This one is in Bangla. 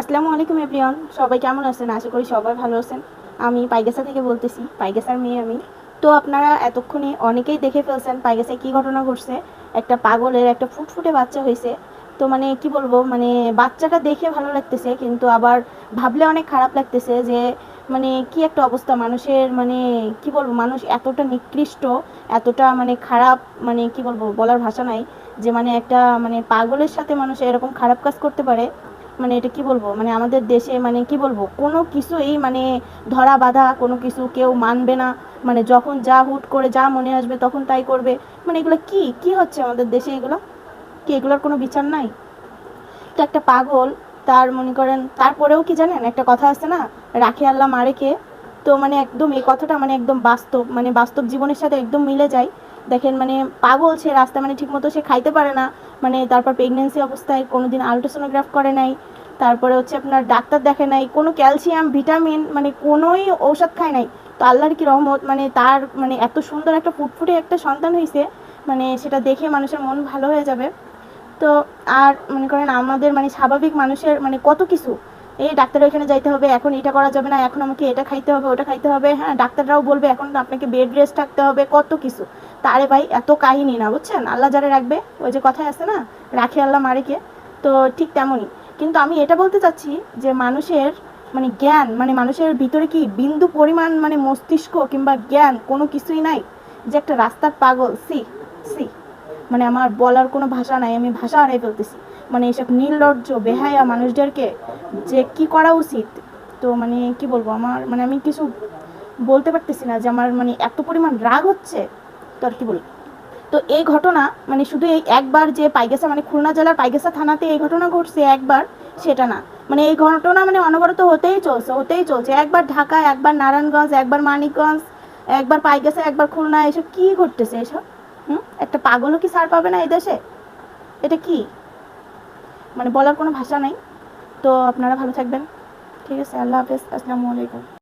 আসসালামু আলাইকুম, এভরিওয়ান। সবাই কেমন আছেন? আশা করি সবাই ভালো আছেন। আমি পাইগেসা থেকে বলতেছি, পাইগেসার মেয়ে আমি। তো আপনারা এতক্ষণে অনেকেই দেখে ফেলছেন পাইগেসায় কী ঘটনা ঘটছে। একটা পাগলের একটা ফুটফুটে বাচ্চা হয়েছে। তো মানে কি বলব মানে বাচ্চাটা দেখে ভালো লাগতেছে, কিন্তু আবার ভাবলে অনেক খারাপ লাগতেছে যে মানে কি একটা অবস্থা? মানুষের মানে কি বলব, মানুষ এতটা নিকৃষ্ট, এতটা মানে খারাপ মানে কি বলব, বলার ভাষা নাই যে মানে একটা মানে পাগলের সাথে মানুষ এরকম খারাপ কাজ করতে পারে। মানে এটা কি বলব? মানে আমাদের দেশে মানে কি বলব? কোনো কিছুই মানে ধরা বাঁধা, কোনো কিছু কেউ মানবে না। মানে যখন যা হুট করে যা মনে আসবে তখন তাই করবে। মানে এগুলো কি? কি হচ্ছে আমাদের দেশে এগুলো? কি এগুলোর কোনো বিচার নাই? তো একটা পাগল তার মনে করেন, তারপরেও কি জানেন? একটা কথা আছে না, রাখে আল্লাহ মারে কে? তো মানে একদম এই কথাটা মানে একদম বাস্তব মানে বাস্তব জীবনের সাথে একদম মিলে যায়। দেখেন মানে পাগল সে রাস্তা মানে ঠিকমতো সে খাইতে পারে না। মানে তারপর প্রেগনেন্সি অবস্থায় কোনো দিন আলট্রাসোনোগ্রাফ করে নাই, তারপরে হচ্ছে আপনার ডাক্তার দেখে নাই, কোনো ক্যালসিয়াম ভিটামিন মানে কোনোই ঔষধ খায় নাই। তো আল্লাহর কি রহমত মানে তার মানে এত সুন্দর একটা ফুটফুটে একটা সন্তান হয়েছে মানে সেটা দেখে মানুষের মন ভালো হয়ে যাবে। তো আর মনে করেন আমাদের মানে স্বাভাবিক মানুষের মানে কত কিছু, এই ডাক্তারের ওইখানে যাইতে হবে, এখন এটা করা যাবে না, এখন আমাকে এটা খাইতে হবে, ওটা খাইতে হবে হ্যাঁ ডাক্তাররাও বলবে, এখন আপনাকে বেড রেস্ট থাকতে হবে, কত কিছু। তারে ভাই, এত কাহিনী না, বুঝছেন? আল্লাহ যারা রাখবে, ওই যে কথায় আছে না, রাখে আল্লাহ মারেকে, তো ঠিক তেমনই। কিন্তু আমি এটা বলতে চাচ্ছি যে মানুষের মানে জ্ঞান মানে মানুষের ভিতরে কি বিন্দু পরিমাণ মানে মস্তিষ্ক কিংবা জ্ঞান কোনো কিছুই নাই? যে একটা রাস্তার পাগল সি সি মানে আমার বলার কোনো ভাষা নাই, আমি ভাষা হারাই ফেলতেছি। মানে এসব নির্লজ্জ, বেহায়া মানুষদেরকে যে কি করা উচিত? তো মানে কি বলব, আমার মানে আমি কিছু বলতে পারতেছি না যে আমার মানে এত পরিমাণ রাগ হচ্ছে। আর কি বলব তো এই ঘটনা মানে শুধু এই একবার যে পাইগেসা মানে খুলনা জেলার পাইগেসা থানাতে এই ঘটনা ঘটছে একবার, সেটা না। মানে এই ঘটনা মানে অনবরত হতেই চলছে হতেই চলছে। একবার ঢাকা, একবার নারায়ণগঞ্জ, একবার মানিকগঞ্জ, একবার পাইগেসা একবার খুলনা, এসব কি ঘটতেছে এসব? হুম? একটা পাগলও কি সার পাবে না এই দেশে? এটা কি? মানে বলার কোনো ভাষা নাই। তো আপনারা ভালো থাকবেন। ঠিক আছে, আল্লাহ হাফেজ। আসসালামু আলাইকুম।